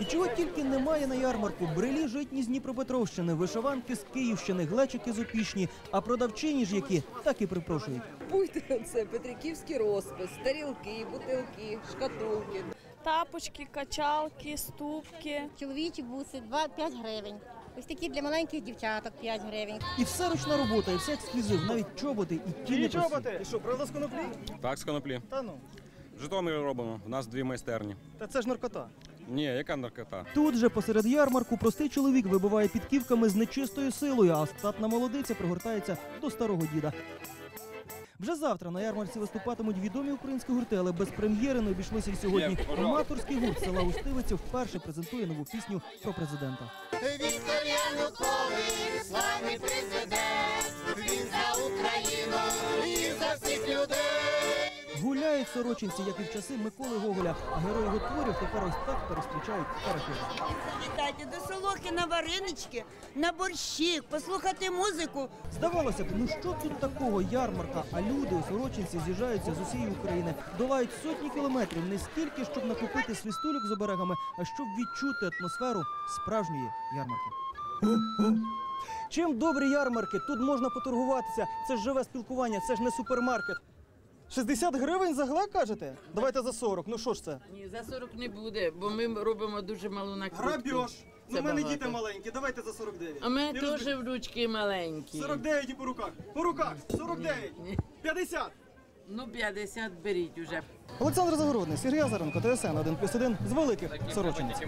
І чого тільки немає на ярмарку: брелі житні з Дніпропетровщини, вишиванки з Київщини, глечики з Опішні, а продавчині ж які так і припрошують. Купуйте це Петриківський розпис, тарілки, бутилки, шкатулки. Тапочки, качалки, ступки. Чоловічі буси 2 5 гривень. Ось такі для маленьких дівчаток 5 гривень. І все ручна робота, і все ексклюзив, навіть чоботи і ті не чоботи. І що, правда з коноплі? Так, з коноплі. Та ну, В Житомирі робимо. У нас дві майстерні. та це ж наркота. Ні, яка наркота? Тут же посеред ярмарку простий чоловік вибиває підківками з нечистою силою, а статна молодиця пригортається до старого діда. Вже завтра на ярмарці виступатимуть відомі українські гурти, але без прем'єри не обійшлося й сьогодні. Аматорський гурт села Устивиця вперше презентує нову пісню про президента. Віктор Янукович, славний Гуляють сорочинці, як і в часи Миколи Гоголя, а герої його творів тепер ось так перестрічають парахи. Завітайте до солохи на варенички, на борщі, послухати музику. Здавалося б, ну що тут такого ярмарка, а люди у сорочинці з'їжджаються з усієї України, долають сотні кілометрів не стільки, щоб накупити свистульок з оберегами, а щоб відчути атмосферу справжньої ярмарки. Чим добрі ярмарки? Тут можна поторгуватися. Це ж живе спілкування, це ж не супермаркет. 60 гривень за глек, кажете? Давайте за 40. Ну що ж це? Ні, за 40 не буде, бо ми робимо дуже малу накрутку. Грабіж. Ну, Це в мене багато. діти маленькі, давайте за 49. А в мене Не теж розбий- внучки маленькі. 49 і по руках. По руках. 49. Ні. 50. Ну, 50 беріть уже. Олександр Загородний, Сергій Азаренко, ТСН 1+,1 з великих Сорочинець.